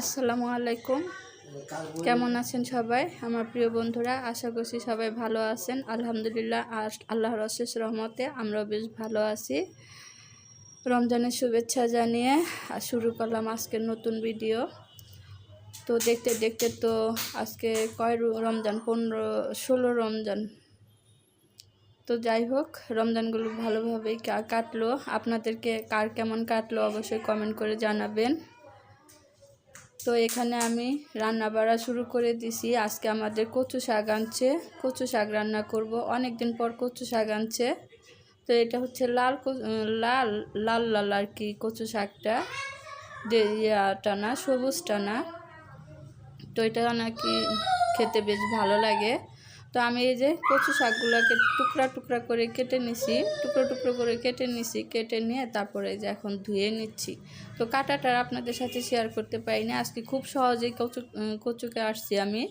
আসসালামু আলাইকুম। কেমন আছেন সবাই? আমার প্রিয় বন্ধুরা, আশা করছি সবাই ভালো আছেন। আলহামদুলিল্লাহ আর আল্লাহর অশেষ রহমতে আমরাও বেশ ভালো আছি। রমজানের শুভেচ্ছা জানিয়ে শুরু করলাম আজকের নতুন ভিডিও। তো দেখতে দেখতে তো আজকে কয় রমজান? পনেরো, ষোলো রমজান। তো যাই হোক, রমজানগুলো ভালোভাবেই কাটলো। আপনাদেরকে কার কেমন কাটলো অবশ্যই কমেন্ট করে জানাবেন। তো এখানে আমি রান্না বাড়া শুরু করে দিছি। আজকে আমাদের কচু শাক আনছে। কচু শাক রান্না করব। অনেক দিন পর কচু শাক আনছে। তো এটা হচ্ছে লাল লাল লাল লাল আর কি কচু শাকটা। যে ইয়াটা না, সবুজটা না। তো এটা নাকি খেতে বেশ ভালো লাগে। তো আমি এই যে কচু শাকগুলোকে টুকরা টুকরা করে কেটে নিছি, টুকরো টুকরো করে কেটে নিছি, কেটে নিয়ে তারপরে যে এখন ধুয়ে নিচ্ছি। তো কাটাটা আপনাদের সাথে শেয়ার করতে পারি না, আজকে খুব সহজেই কচু কচুকে আসছি আমি।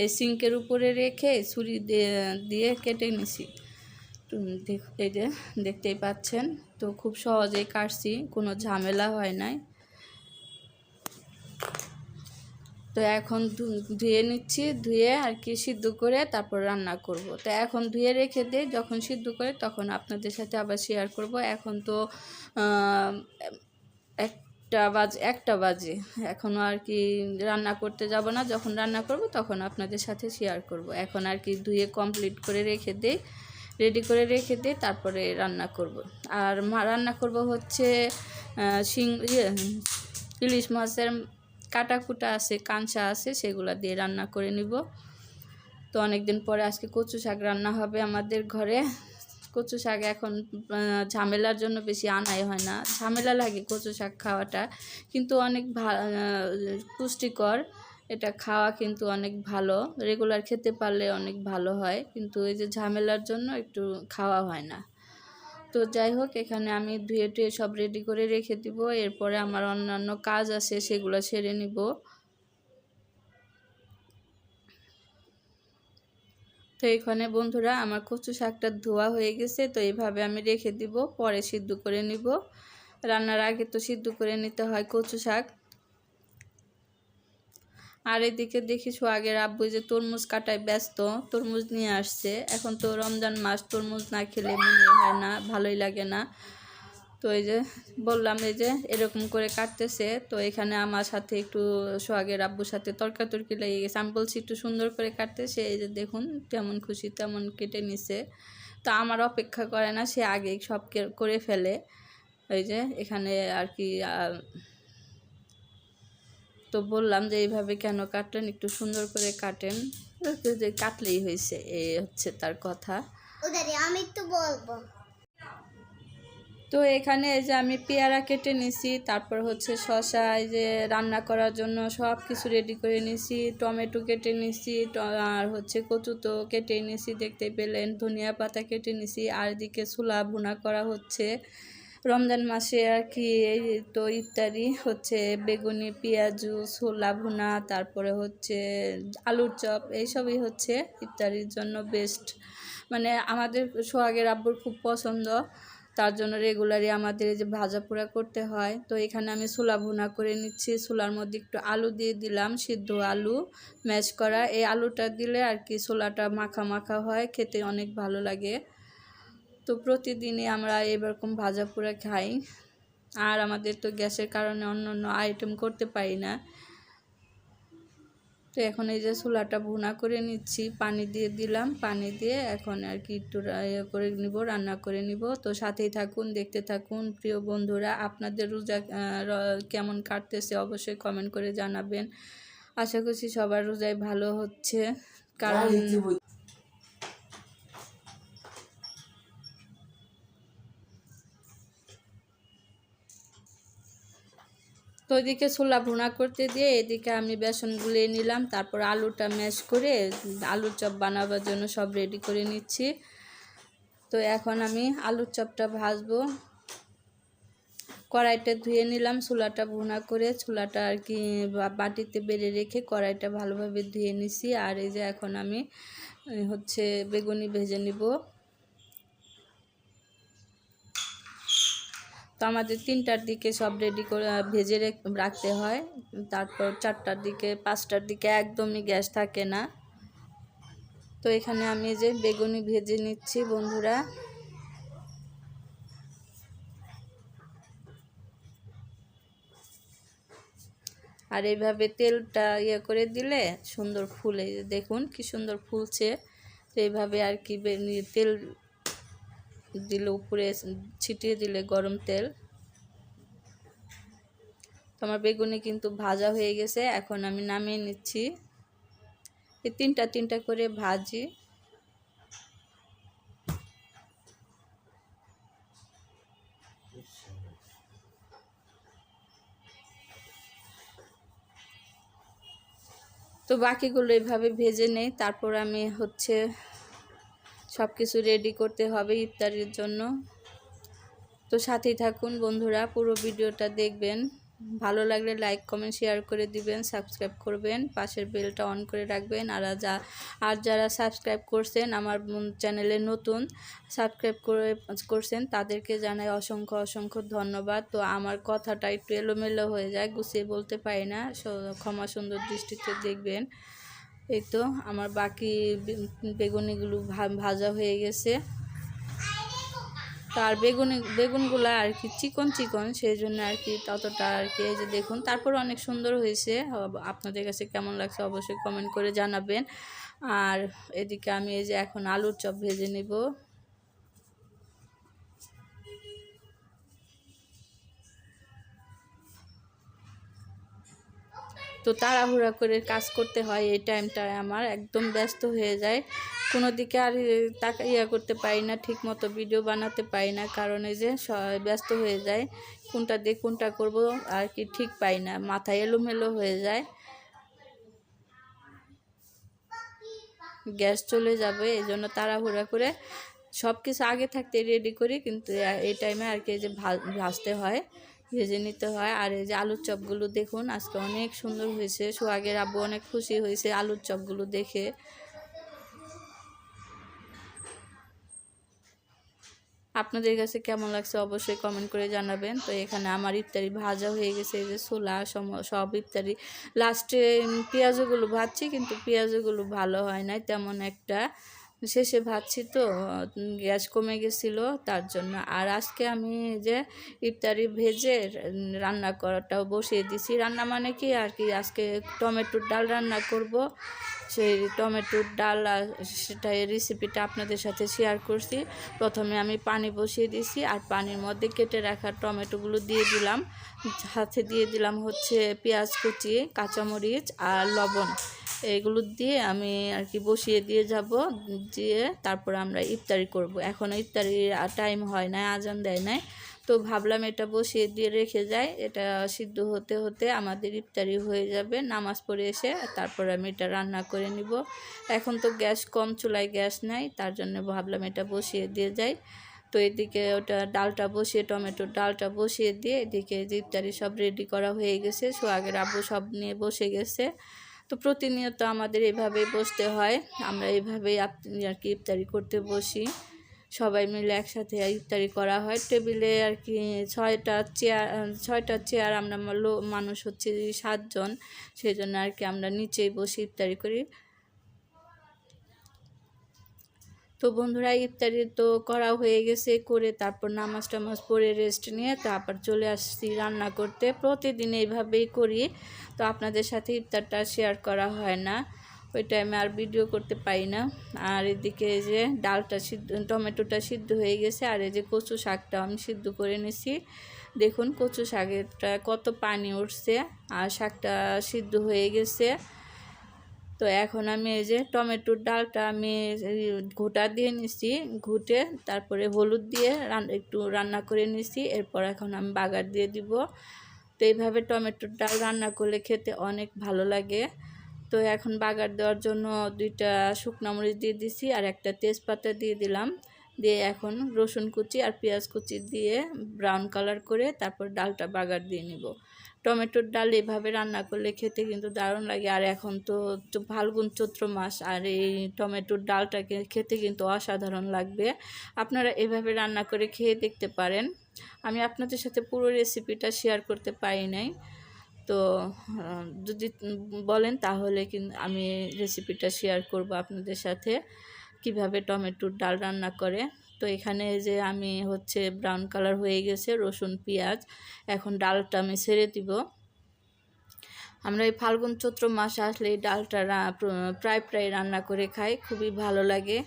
এই সিঙ্কের উপরে রেখে ছুরি দিয়ে কেটে নিছি। এই যে দেখতেই পাচ্ছেন, তো খুব সহজেই কাটছি, কোনো ঝামেলা হয় নাই। তো এখন ধুয়ে নিচ্ছি ধুয়ে আর কি সিদ্ধ করে তারপর রান্না করব। তো এখন ধুয়ে রেখে দিই যখন সিদ্ধ করে তখন আপনাদের সাথে আবার শেয়ার করব। এখন তো একটা বাজে একটা বাজে। এখনও আর কি রান্না করতে যাব না। যখন রান্না করব তখন আপনাদের সাথে শেয়ার করব। এখন আর কি ধুয়ে কমপ্লিট করে রেখে দিই রেডি করে রেখে দিই তারপরে রান্না করব। আর রান্না করব হচ্ছে শিং ইয়ে, ইলিশ মাছের কাটা কুটা আছে, কাঁচা আছে, সেগুলো দিয়ে রান্না করে নিব। তো অনেক দিন পরে আজকে কচু শাক রান্না হবে আমাদের ঘরে। কচু শাক এখন ঝামেলার জন্য বেশি আনাই হয় না। ঝামেলা লাগে কচু শাক খাওয়াটা, কিন্তু অনেক পুষ্টিকর। এটা খাওয়া কিন্তু অনেক ভালো। রেগুলার খেতে পারলে অনেক ভালো হয়, কিন্তু এই যে ঝামেলার জন্য একটু খাওয়া হয় না। তো যাই হোক, এখানে আমি ধুয়ে টুয়ে সব রেডি করে রেখে দিব। এরপরে আমার অন্যান্য কাজ আছে, সেগুলো সেরে নিব। তো এখানে বন্ধুরা, আমার কচু শাকটা ধোয়া হয়ে গেছে, তো এইভাবে আমি রেখে দিব, পরে সিদ্ধ করে নিব। রান্নার আগে তো সিদ্ধ করে নিতে হয় কচু শাক। আর এদিকে দেখি সোহাগের আব্বু যে তরমুজ কাটায় ব্যস্ত, তরমুজ নিয়ে আসছে। এখন তো রমজান মাস, তরমুজ না খেলে মনে হয় না, ভালোই লাগে না। তো এই যে বললাম এই যে এরকম করে কাটতেছে। তো এখানে আমার সাথে একটু সোহাগের আব্বুর সাথে তর্কাতর্কি লেগে গেছে। আমি বলছি, একটু সুন্দর করে কাটতে সে এই যে দেখুন, যেমন খুশি তেমন কেটে নিছে। তো আমার অপেক্ষা করে না, সে আগে সব করে ফেলে। ওই যে এখানে আর কি তো বললাম যে এইভাবে কেন কাটলেন? একটু সুন্দর করে কাটেন। যে কাটলেই হয়েছে এই হচ্ছে তার কথা। আমি তো বলব। তো এখানে এই যে আমি পেয়ারা কেটে নিছি তারপর হচ্ছে শসা এই যে রান্না করার জন্য সব কিছু রেডি করে নিছি টমেটো কেটে নিছি আর হচ্ছে কচু তো কেটে নিছি দেখতে পেলেন ধনিয়া পাতা কেটে নিছি আর এদিকে ছোলা ভুনা করা হচ্ছে। রমজান মাসে আর কি এই তো ইফতারি হচ্ছে বেগুনি, পেঁয়াজু, ছোলা ভুনা, তারপরে হচ্ছে আলুর চপ, এইসবই হচ্ছে ইফতারির জন্য বেস্ট মানে আমাদের সোহাগের আব্বুর খুব পছন্দ, তার জন্য রেগুলারই আমাদের যে ভাজা পোড়া করতে হয়। তো এখানে আমি ছোলা ভুনা করে নিচ্ছি, ছোলার মধ্যে একটু আলু দিয়ে দিলাম, সিদ্ধ আলু ম্যাশ করা। এই আলুটা দিলে আর কি ছোলাটা মাখা মাখা হয়, খেতে অনেক ভালো লাগে। তো প্রতিদিনই আমরা এরকম ভাজা পোড়া খাই। আর আমাদের তো গ্যাসের কারণে অন্য অন্য আইটেম করতে পারি না। তো এখন এই যে ছোলাটা ভুনা করে নিচ্ছি, পানি দিয়ে দিলাম। পানি দিয়ে এখন আর কি একটু ইয়ে করে নিব, রান্না করে নিব। তো সাথেই থাকুন, দেখতে থাকুন। প্রিয় বন্ধুরা, আপনাদের রোজা কেমন কাটতেছে অবশ্যই কমেন্ট করে জানাবেন। আশা করছি সবার রোজাই ভালো হচ্ছে। কারণ তো ওইদিকে ছোলা ভুনা করতে দিয়ে এদিকে আমি বেসন গুলিয়ে নিলাম, তারপর আলুটা ম্যাশ করে আলুর চপ বানাবার জন্য সব রেডি করে নিচ্ছি। তো এখন আমি আলুর চপটা ভাজবো। কড়াইটা ধুয়ে নিলাম, ছোলাটা ভুনা করে ছোলাটা আর কি বাটিতে বেড়ে রেখে কড়াইটা ভালোভাবে ধুয়ে নিছি। আর এই যে এখন আমি হচ্ছে বেগুনি ভেজে নিব। তো আমাদের তিনটার দিকে সব রেডি করে ভেজে রেখ- রাখতে হয়। তারপর চারটার দিকে, পাঁচটার দিকে একদমই গ্যাস থাকে না। তো এখানে আমি যে বেগুনি ভেজে নিচ্ছি, বন্ধুরা। আর এইভাবে তেলটা ইয়ে করে দিলে সুন্দর ফুলে, দেখুন কি সুন্দর ফুলছে। তো এইভাবে আর কি তেল দিলে উপরে ছিটিয়ে দিলে গরম তেল। তো আমার বেগুনি কিন্তু ভাজা হয়ে গেছে, এখন আমি নামিয়ে নিচ্ছি। এই তিনটা তিনটা করে ভাজি। তো বাকিগুলো এভাবে ভেজে নেই, তারপর আমি হচ্ছে সব কিছু রেডি করতে হবে ইফতারির জন্য। তো সাথেই থাকুন বন্ধুরা, পুরো ভিডিওটা দেখবেন। ভালো লাগলে লাইক কমেন্ট শেয়ার করে দিবেন সাবস্ক্রাইব করবেন, পাশের বেলটা অন করে রাখবেন। আর যা আর যারা সাবস্ক্রাইব করছেন, আমার চ্যানেলে নতুন সাবস্ক্রাইব করে করছেন, তাদেরকে জানাই অসংখ্য অসংখ্য ধন্যবাদ। তো আমার কথাটা একটু এলোমেলো হয়ে যায়, গুছিয়ে বলতে পারি না। ক্ষমা সুন্দর দৃষ্টিতে দেখবেন। এই তো আমার বাকি বেগুনিগুলো ভাজা হয়ে গেছে। তার বেগুনি, বেগুনগুলো আর কি চিকন চিকন সেই জন্য আর কি ততটা আর কি, এই যে দেখুন, তারপর অনেক সুন্দর হয়েছে। আপনাদের কাছে কেমন লাগছে অবশ্যই কমেন্ট করে জানাবেন। আর এদিকে আমি এই যে এখন আলুর চপ ভেজে নিব। তো তাড়াহুড়া করে কাজ করতে হয় এই টাইমটায় আমার, একদম ব্যস্ত হয়ে যায়। কোনো দিকে আর টাকা ইয়া করতে পারি না ঠিক মতো ভিডিও বানাতে পারি না, কারণ এই যে ব্যস্ত হয়ে যায়, কোনটা দিয়ে কোনটা করব আর কি ঠিক পাই না, মাথায় এলোমেলো হয়ে যায়। গ্যাস চলে যাবে, এই জন্য তাড়াহুড়া করে সব কিছু আগে থাকতে রেডি করি, কিন্তু এই টাইমে আর কি যে ভাজতে হয়। ভেজে নিতে হয়। আর এই যে আলুর চপগুলো দেখুন, আজকে অনেক সুন্দর হয়েছে। সোহাগের আব্বু অনেক খুশি হয়েছে আলুর চপগুলো দেখে। আপনাদের কাছে কেমন লাগছে অবশ্যই কমেন্ট করে জানাবেন। তো এখানে আমার ইফতারি ভাজা হয়ে গেছে, এই যে ছোলা সব ইফতারি। লাস্টে পেঁয়াজগুলো ভাজছি, কিন্তু পেঁয়াজগুলো ভালো হয় নাই, তেমন একটা। শেষে ভাজছি তো গ্যাস কমে গেছিল, তার জন্য। আর আজকে আমি যে ইফতারি ভেজে রান্না করাটাও বসিয়ে দিছি। রান্না মানে কি? আর কি, আজকে টমেটোর ডাল রান্না করব। সেই টমেটোর ডাল সেটা রেসিপিটা আপনাদের সাথে শেয়ার করছি। প্রথমে আমি পানি বসিয়ে দিছি আর পানির মধ্যে কেটে রাখা টমেটোগুলো দিয়ে দিলাম। সাথে দিয়ে দিলাম হচ্ছে পেঁয়াজ কুচি, কাঁচামরিচ আর লবণ। এগুলো দিয়ে আমি আর কি বসিয়ে দিয়ে যাব, দিয়ে তারপর আমরা ইফতারি করব। এখনও ইফতারির টাইম হয় না আজান দেয় নাই। তো ভাবলাম এটা বসিয়ে দিয়ে রেখে যাই, এটা সিদ্ধ হতে হতে আমাদের ইফতারি হয়ে যাবে, নামাজ পড়ে এসে তারপর আমি এটা রান্না করে নিব। এখন তো গ্যাস কম, চুলায় গ্যাস নাই, তার জন্য ভাবলাম এটা বসিয়ে দিয়ে যাই। তো এদিকে ওটা ডালটা বসিয়ে, টমেটোর ডালটা বসিয়ে দিয়ে এদিকে ইফতারি সব রেডি করা হয়ে গেছে সোহাগের আব্বু সব নিয়ে বসে গেছে। তো প্রতিনিয়ত আমাদের এভাবেই বসতে হয়। আমরা এভাবেই আর কি ইফতারি করতে বসি। সবাই মিলে একসাথে ইফতারি করা হয়। টেবিলে আর কি ছয়টা চেয়ার ছয়টা চেয়ার আমরা মানুষ হচ্ছে সাতজন। সেই জন্য আর কি আমরা নিচেই বসে ইফতারি করি। তো বন্ধুরা ইফতারি তো করা হয়ে গেছে, করে তারপর নামাজ টামাজ পরে রেস্ট নিয়ে তারপর চলে আসছি রান্না করতে। প্রতিদিন এইভাবেই করি। তো আপনাদের সাথে ইফতারটা শেয়ার করা হয় না। ওই টাইমে আর ভিডিও করতে পারি না। আর এদিকে যে ডালটা সিদ্ধ, টমেটোটা সিদ্ধ হয়ে গেছে। আর এই যে কচু শাকটা আমি সিদ্ধ করে নিছি। দেখুন কচু শাকেরটা কত পানি উঠছে। আর শাকটা সিদ্ধ হয়ে গেছে। তো এখন আমি এই যে টমেটোর ডালটা আমি ঘোটা দিয়ে নিছি, ঘুটে তারপরে হলুদ দিয়ে একটু রান্না করে নিছি, এরপর এখন আমি বাগার দিয়ে দিব। তো এইভাবে টমেটোর ডাল রান্না করলে খেতে অনেক ভালো লাগে। তো এখন বাগার দেওয়ার জন্য দুইটা শুকনো মরিচ দিয়ে দিছি আর একটা তেজপাতা দিয়ে দিলাম। দিয়ে এখন রসুন কুচি আর পেঁয়াজ কুচি দিয়ে ব্রাউন কালার করে তারপর ডালটা বাগার দিয়ে নিব। টমেটোর ডাল এভাবে রান্না করলে খেতে কিন্তু দারুণ লাগে। আর এখন তো ফাল্গুন চৈত্র মাস, আর এই টমেটোর ডালটাকে খেতে কিন্তু অসাধারণ লাগবে। আপনারা এভাবে রান্না করে খেয়ে দেখতে পারেন। আমি আপনাদের সাথে পুরো রেসিপিটা শেয়ার করতে পারি নাই। তো, যদি বলেন তাহলে কিন্তু আমি রেসিপিটা শেয়ার করব আপনাদের সাথে। কীভাবে টমেটোর ডাল রান্না করে। তো এখানে যে আমি হচ্ছে ব্রাউন কালার হয়ে গেছে, রসুন, পেঁয়াজ। এখন ডালটা আমি ছেড়ে দিব। আমরা এই ফাল্গুন চৈত্র মাসে আসলে এই ডালটা প্রায় প্রায় রান্না করে খাই, খুবই ভালো লাগে।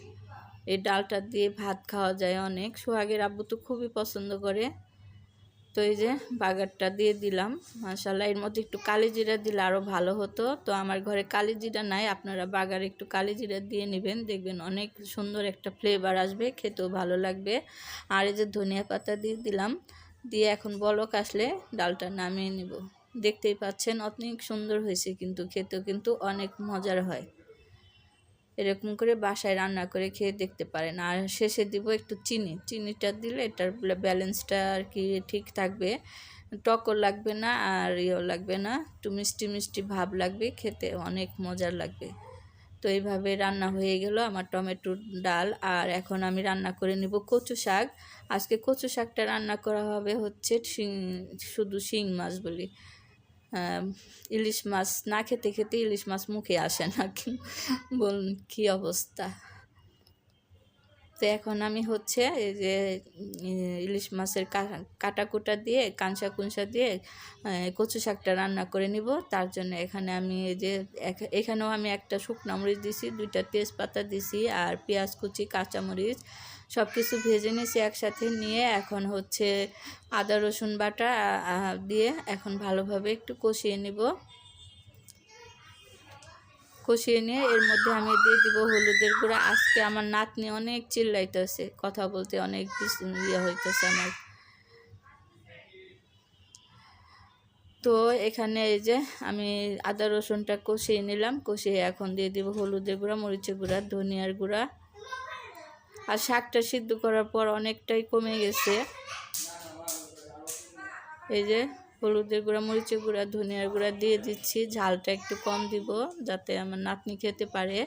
এই ডালটা দিয়ে ভাত খাওয়া যায় অনেক। সোহাগের আব্বু তো খুবই পছন্দ করে। তো এই যে বাগারটা দিয়ে দিলাম। মাশাল্লাহ এর মধ্যে একটু কালি জিরা দিলে আরও ভালো হতো। তো আমার ঘরে কালি জিরা নাই, আপনারা বাগারে একটু কালি জিরা দিয়ে নেবেন। দেখবেন অনেক সুন্দর একটা ফ্লেভার আসবে, খেতেও ভালো লাগবে। আর এই যে ধনিয়া পাতা দিয়ে দিলাম, দিয়ে এখন বলক আসলে ডালটা নামিয়ে নেব। দেখতেই পাচ্ছেন, অনেক সুন্দর হয়েছে কিন্তু, খেতেও কিন্তু অনেক মজার হয়। এরকম করে বাসায় রান্না করে খেয়ে দেখতে পারেন। আর শেষে দিব একটু চিনি। চিনিটা দিলে এটার ব্যালেন্সটা আর কি ঠিক থাকবে। টকও লাগবে না আর ইয়েও লাগবে না। একটু মিষ্টি মিষ্টি ভাব লাগবে, খেতে অনেক মজার লাগবে। তো এইভাবে রান্না হয়ে গেল আমার টমেটোর ডাল। আর এখন আমি রান্না করে নিব কচু শাক। আজকে কচু শাকটা রান্না করা হবে হচ্ছে শিং, শুধু শিং মাছ বলি। ইলিশ মাছ না খেতে খেতে ইলিশ মাছ মুখে আসে না। বলুন কী অবস্থা? তো এখন আমি হচ্ছে এই যে ইলিশ মাছের কাটা কুটা দিয়ে, কাঁচা কুঁচা দিয়ে কচু শাকটা রান্না করে নিব। তার জন্য এখানে আমি এই যে এখ- এখানেও আমি একটা শুকনো মরিচ দিছি, দুইটা তেজপাতা দিছি আর পেঁয়াজ কুচি, কাঁচামরিচ সব কিছু ভেজে নিয়েছি একসাথে নিয়ে এখন হচ্ছে আদা রসুন বাটা দিয়ে এখন ভালোভাবে একটু কষিয়ে নিব। কষিয়ে নিয়ে এর মধ্যে আমি দিয়ে দিব হলুদের গুঁড়া। আজকে আমার নাতনি অনেক চিল্লাইতেছে, কথা বলতে অনেক ইয়ে হইতেছে আমার। তো এখানে এই যে আমি আদা রসুনটা কষিয়ে নিলাম, কষিয়ে এখন দিয়ে দিব হলুদের গুঁড়া, মরিচের গুঁড়া, ধনিয়ার গুঁড়া। আর শাকটা সিদ্ধ করার পর অনেকটাই কমে গেছে। এই যে হলুদের গুঁড়া, মরিচের গুঁড়া, ধনিয়ার গুঁড়া দিয়ে দিচ্ছি। ঝালটা একটু কম দিব যাতে আমার নাতনি খেতে পারে।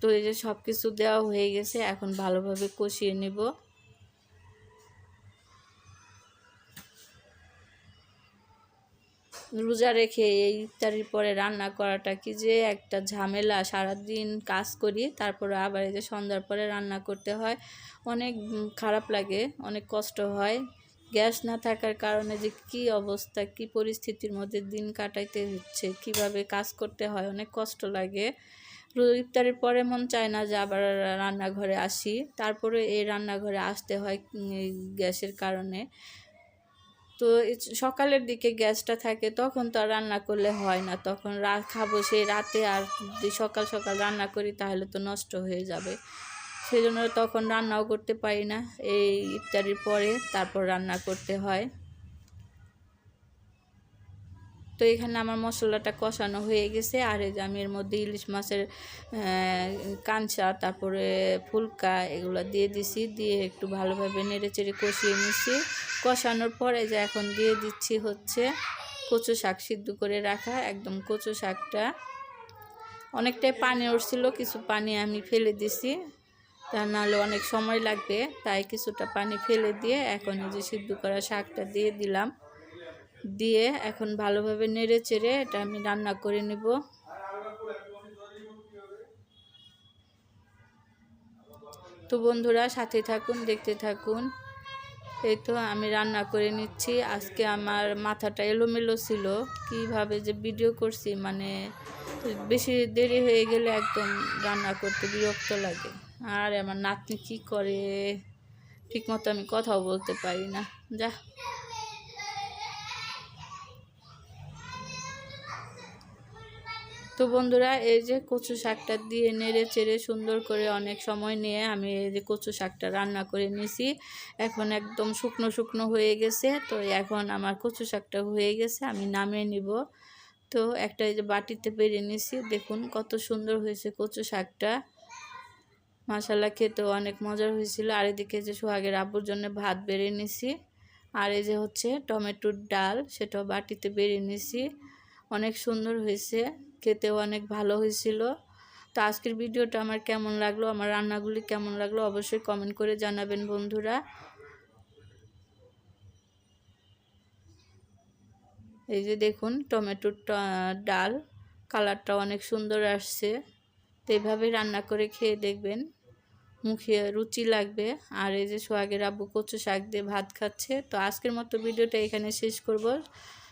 তো এই যে সব কিছু দেওয়া হয়ে গেছে, এখন ভালোভাবে কষিয়ে নিব। রোজা রেখে এই ইফতারির পরে রান্না করাটা কি যে একটা ঝামেলা? সারাদিন কাজ করি, তারপরে আবার এই যে সন্ধ্যার পরে রান্না করতে হয়। অনেক খারাপ লাগে, অনেক কষ্ট হয়। গ্যাস না থাকার কারণে যে কি অবস্থা, কি পরিস্থিতির মধ্যে দিন কাটাইতে হচ্ছে, কীভাবে কাজ করতে হয়, অনেক কষ্ট লাগে। ইফতারের পরে মন চায় না যে আবার রান্নাঘরে আসি। তারপরে এই রান্নাঘরে আসতে হয় গ্যাসের কারণে। তো সকালের দিকে গ্যাসটা থাকে, তখন তো আর রান্না করলে হয় না। তখন রা, খাব সেই রাতে আর সকাল সকাল রান্না করি, তাহলে তো নষ্ট হয়ে যাবে। সেই জন্য তখন রান্নাও করতে পারি না। এই ইফতারির পরে তারপর রান্না করতে হয়। তো এখানে আমার মশলাটা কষানো হয়ে গেছে। আর এই যে আমি এর মধ্যে ইলিশ মাছের কাঞ্চা তারপরে ফুলকা এগুলো দিয়ে দিছি। দিয়ে একটু ভালোভাবে নেড়ে চেড়ে কষিয়ে নিছি। কষানোর পরে যে এখন দিয়ে দিচ্ছি হচ্ছে কচু শাক সিদ্ধ করে রাখা, একদম কচু শাকটা। অনেকটাই পানি উঠছিল, কিছু পানি আমি ফেলে দিছি। তা নাহলে অনেক সময় লাগবে, তাই কিছুটা পানি ফেলে দিয়ে এখন এই যে সিদ্ধ করা শাকটা দিয়ে দিলাম। দিয়ে এখন ভালোভাবে নেড়ে চেড়ে এটা আমি রান্না করে নেব। তো বন্ধুরা, সাথে থাকুন, দেখতে থাকুন। এই তো আমি রান্না করে নিচ্ছি। আজকে আমার মাথাটা এলোমেলো ছিল। কীভাবে যে ভিডিও করছি মানে বেশি দেরি হয়ে গেলে একদম রান্না করতে বিরক্ত লাগে। আর আমার নাতনি কি করে? ঠিকমতো আমি কথাও বলতে পারি না। যা। তো বন্ধুরা, এই যে কচু শাকটা দিয়ে নেড়ে চেড়ে সুন্দর করে অনেক সময় নিয়ে আমি এই যে কচু শাকটা রান্না করে নিছি এখন একদম শুকনো শুকনো হয়ে গেছে। তো এখন আমার কচু শাকটা হয়ে গেছে, আমি নামিয়ে নিব। তো একটা এই যে বাটিতে বেড়ে নিছি দেখুন কত সুন্দর হয়েছে কচু শাকটা। মশালা খেতেও অনেক মজার হয়েছিল। আর এদিকে যে সোহাগের আব্বুর জন্য ভাত বেড়ে নিছি আর এই যে হচ্ছে টমেটোর ডাল, সেটাও বাটিতে বেড়ে নিছি অনেক সুন্দর হয়েছে। খেতেও অনেক ভালো হয়েছিল। তো আজকের ভিডিওটা আমার কেমন লাগল, আমার রান্নাগুলি কেমন লাগল অবশ্যই কমেন্ট করে জানাবেন বন্ধুরা। এই যে দেখুন, টমেটোর ডাল, কালারটা অনেক সুন্দর আসছে। তো এইভাবে রান্না করে খেয়ে দেখবেন, মুখে রুচি লাগবে। আর এই যে সোহাগের আব্বু কচু শাক দিয়ে ভাত খাচ্ছে। তো আজকের মতো ভিডিওটা এখানে শেষ করব।